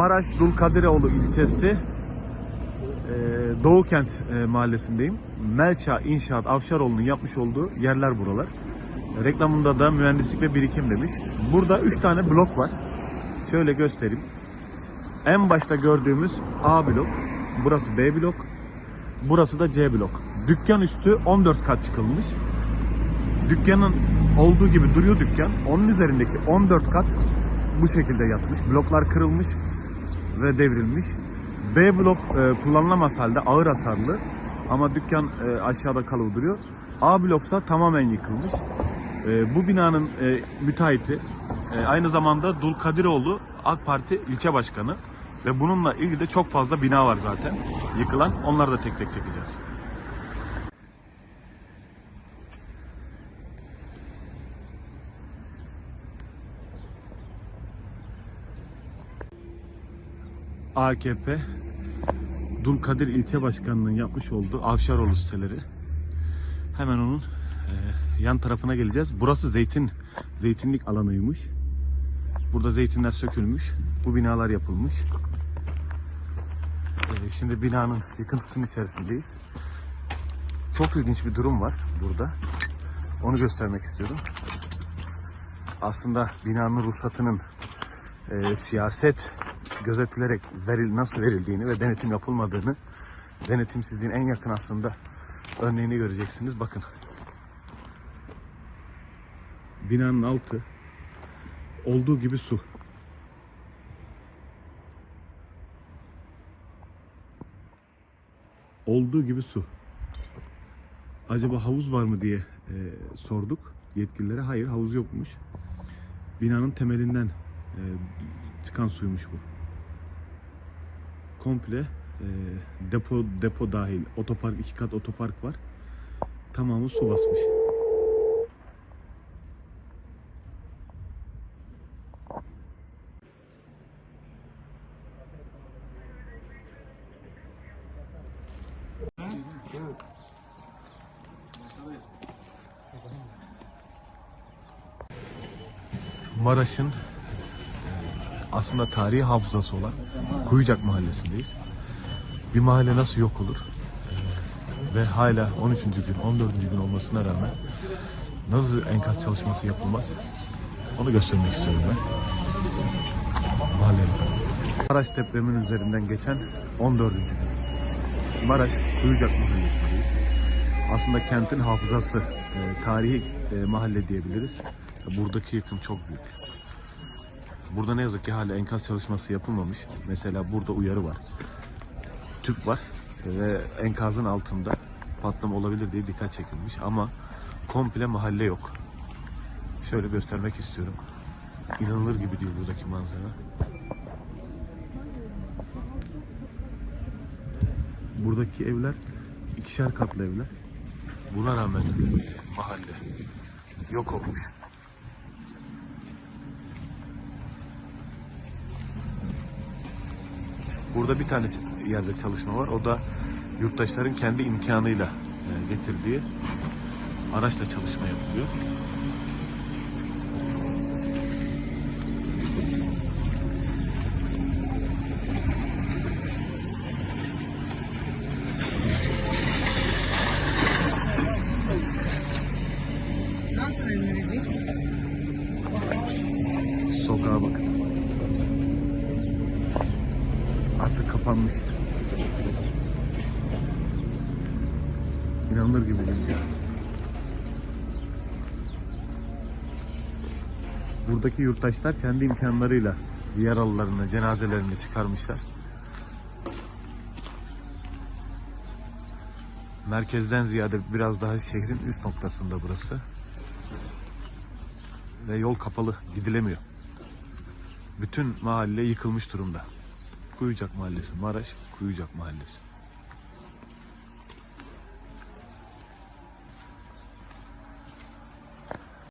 Maraş Dulkadiroğlu ilçesi e, Doğukent e, mahallesindeyim. Melça İnşaat Avşaroğlu'nun yapmış olduğu yerler buralar. Reklamında da mühendislik ve birikim demiş. Burada 3 tane blok var. Şöyle göstereyim. En başta gördüğümüz A blok. Burası B blok. Burası da C blok. Dükkan üstü 14 kat çıkılmış. Dükkanın olduğu gibi duruyor dükkan. Onun üzerindeki 14 kat bu şekilde yatmış. Bloklar kırılmış ve devrilmiş. B blok e, kullanılamaz halde ağır hasarlı ama dükkan e, aşağıda kalıp duruyor. A bloksa tamamen yıkılmış. E, bu binanın e, müteahhiti e, aynı zamanda Dulkadiroğlu AK Parti ilçe başkanı ve bununla ilgili de çok fazla bina var zaten yıkılan. Onları da tek tek çekeceğiz. AKP Dulkadir ilçe başkanının yapmış olduğu Avşaroğlu siteleri. Hemen onun e, yan tarafına geleceğiz. Burası zeytin zeytinlik alanıymış. Burada zeytinler sökülmüş. Bu binalar yapılmış. E, şimdi binanın yıkıntısının içerisindeyiz. Çok ilginç bir durum var burada. Onu göstermek istiyorum. Aslında binanın ruhsatının e, siyaset gözetilerek veril, nasıl verildiğini ve denetim yapılmadığını denetimsizliğin en yakın aslında örneğini göreceksiniz. Bakın. Binanın altı olduğu gibi su. Olduğu gibi su. Acaba havuz var mı diye e, sorduk yetkililere. Hayır havuz yokmuş. Binanın temelinden e, çıkan suymuş bu. Komple e, depo depo dahil otopark iki kat otopark var. Tamamı su basmış. Maraş'ın aslında tarihi hafızası olan Kuyucak Mahallesi'ndeyiz. Bir mahalle nasıl yok olur? Ee, Ve hala 13. gün, 14. gün olmasına rağmen nasıl enkaz çalışması yapılmaz? Onu göstermek istiyorum ben. Mahallenin. Maraş depremin üzerinden geçen 14. gün. Maraş Kuyucak Mahallesi'ndeyiz. Aslında kentin hafızası, e, tarihi e, mahalle diyebiliriz. Buradaki yıkım çok büyük. Burada ne yazık ki hala enkaz çalışması yapılmamış. Mesela burada uyarı var. Tüp var ve enkazın altında patlama olabilir diye dikkat çekilmiş ama komple mahalle yok. Şöyle göstermek istiyorum. İnanılır gibi değil buradaki manzara. Buradaki evler ikişer katlı evler. Buna rağmen mahalle yok olmuş. Burada bir tane yerde çalışma var. O da yurttaşların kendi imkanıyla e, getirdiği araçla çalışma yapılıyor. Nasıl? Sokağa bakın. Artık kapanmış. İnanılır gibi değil ya. Buradaki yurttaşlar kendi imkanlarıyla yaralılarını, cenazelerini çıkarmışlar. Merkezden ziyade biraz daha şehrin üst noktasında burası. Ve yol kapalı, gidilemiyor. Bütün mahalle yıkılmış durumda. Kuyucak Mahallesi, Maraş Kuyucak Mahallesi.